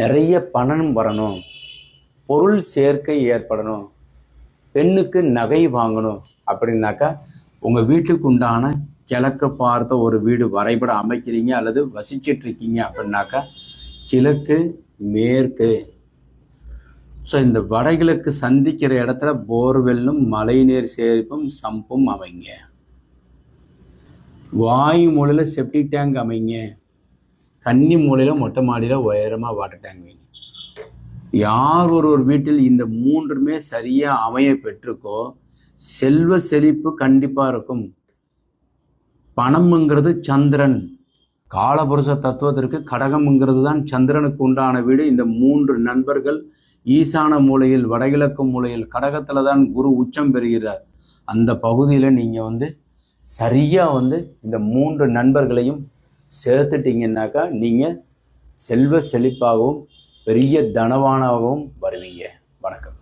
நிறைய பணம் வரணும். பொருள் சேர்க்கை ஏற்படணும். பெண்ணுக்கு நகை வாங்கணும் அப்படின்னாக்கா உங்கள் வீட்டுக்கு உண்டான கிழக்கு பார்த்த ஒரு வீடு வரைபடம் அமைக்கிறீங்க அல்லது வசிச்சிட்டு இருக்கீங்க அப்படின்னாக்கா கிழக்கு மேற்கு. ஸோ இந்த வடகிழக்கு சந்திக்கிற இடத்துல போர்வெல்லும் மழைநீர் சேர்ப்பும் சம்பும் அமைங்க. வாயு மூலையில் செப்டிக் டேங்க் அமைங்க. கன்னி மூலையில் மொட்டை மாடியில் உயரமாக வாட்டர் டேங்க் வைங்க. யார் ஒரு ஒரு வீட்டில் இந்த மூன்றுமே சரியாக அமைய பெற்றுக்கோ செல்வ செழிப்பு கண்டிப்பாக இருக்கும். பணம்ங்கிறது சந்திரன். காலபுருஷ தத்துவத்திற்கு கடகம்ங்கிறது தான் சந்திரனுக்கு உண்டான வீடு. இந்த மூன்று நண்பர்கள் ஈசான மூலையில் வடகிழக்கு மூலையில் கடகத்தில் தான் குரு உச்சம் பெறுகிறார். அந்த பகுதியில் நீங்கள் வந்து சரியாக வந்து இந்த மூன்று நண்பர்களையும் சேர்த்துட்டீங்கன்னாக்கா நீங்கள் செல்வ செழிப்பாகவும் பெரிய தனவானாகவும் வருவீங்க. வணக்கம்.